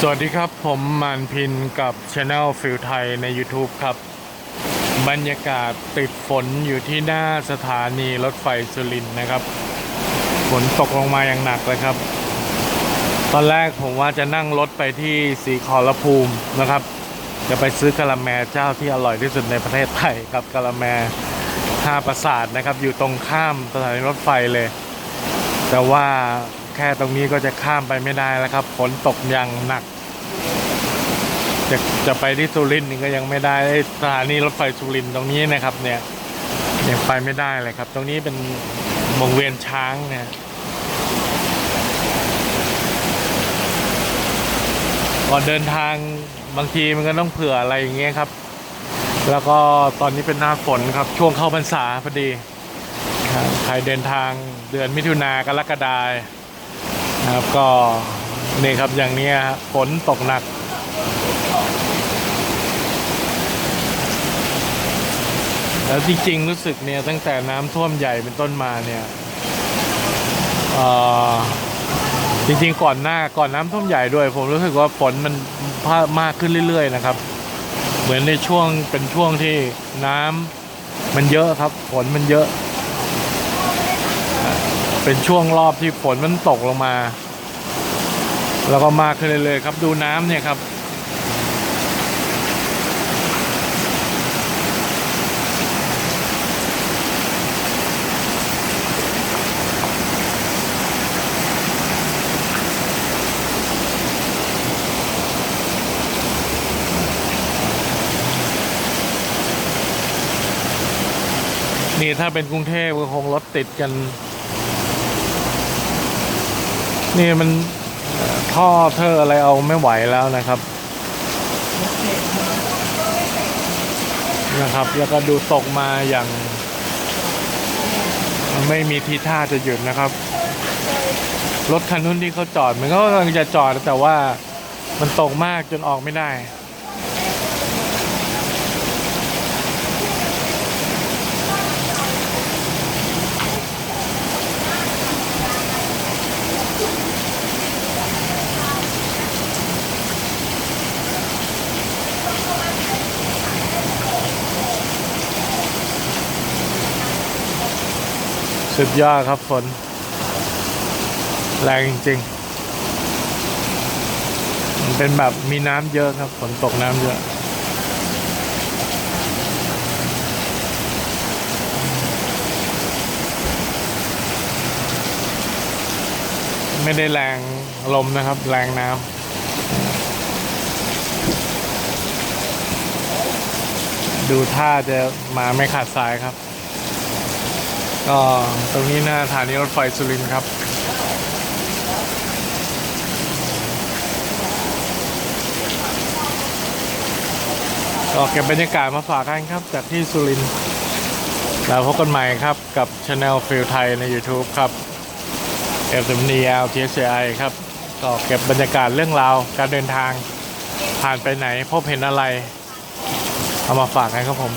สวัสดีครับ ผมมันพินกับช anel ฟิลไทยใน YouTube ครับ บรรยากาศติดฝนอยู่ที่หน้าสถานีรถไฟสุรินทร์นะครับ ฝนตกลงมาอย่างหนักเลยครับ ตอนแรกผมว่าจะนั่งรถไปที่สีขอรภูมินะครับ จะไปซื้อกะละแมเจ้าที่อร่อยที่สุดในประเทศไทยครับกะละแมห้าปราสาทนะครับ อยู่ตรงข้ามสถานีรถไฟเลย แต่ว่า แค่ตรงนี้ก็จะข้ามไปไม่ได้แล้วครับฝนตกอย่างหนัก จะจะไปที่สุรินทร์ก็ยังไม่ได้สถานีรถไฟสุรินทร์ตรงนี้นะครับ เนี่ยยังไปไม่ได้เลยครับ ตรงนี้เป็นวงเวียนช้างเนี่ยก่อนเดินทางบางทีมันก็ต้องเผื่ออะไรอย่างเงี้ยครับ แล้วก็ตอนนี้เป็นหน้าฝนครับ ช่วงเข้าพรรษาพอดีใครเดินทางเดือนมิถุนากรกฎา นะครับก็นี่ครับอย่างนี้ยฮะฝนตกหนัก แล้วจริงๆรู้สึกเนี่ยตั้งแต่น้ำท่วมใหญ่เป็นต้นมาเนี่ยเอ่อจริงๆก่อนหน้าก่อนน้ำท่วมใหญ่ด้วย ผมรู้สึกว่าฝนมันมากขึ้นเรื่อยๆนะครับ เหมือนในช่วงเป็นช่วงที่น้ำมันเยอะครับฝนมันเยอะ เป็นช่วงรอบที่ฝนมันตกลงมา แล้วก็มากขึ้นเลยๆครับดูน้ำเนี่ยครับ นี่ถ้าเป็นกรุงเทพก็คงรถติดกัน นี่มันท่อเธออะไรเอาไม่ไหวแล้วนะครับ นะครับ แล้วก็ดูตกมาอย่างไม่มีทีท่าจะหยุดนะครับ รถคันนู้นที่เขาจอด มันก็กำลังจะจอดแต่ว่ามันตกมากจนออกไม่ได้ สุดยอดครับฝน แรงจริงๆมันเป็นแบบมีน้ำเยอะครับฝนตกน้ำเยอะไม่ได้แรงลมนะครับ แรงน้ำดูท่าจะมาไม่ขาดสายครับ ก็ตรงนี้หน้าสถานีรถไฟสุรินทร์ครับ ก็เก็บบรรยากาศมาฝากกันครับ จากที่สุรินทร์แล้วพบกันใหม่ครับกับช anel ฟิลไทยใน YouTube ครับ f m n l t s i ครับ ก็เก็บบรรยากาศเรื่องราวการเดินทางผ่านไปไหนพบเห็นอะไร เอามาฝากกันครับผม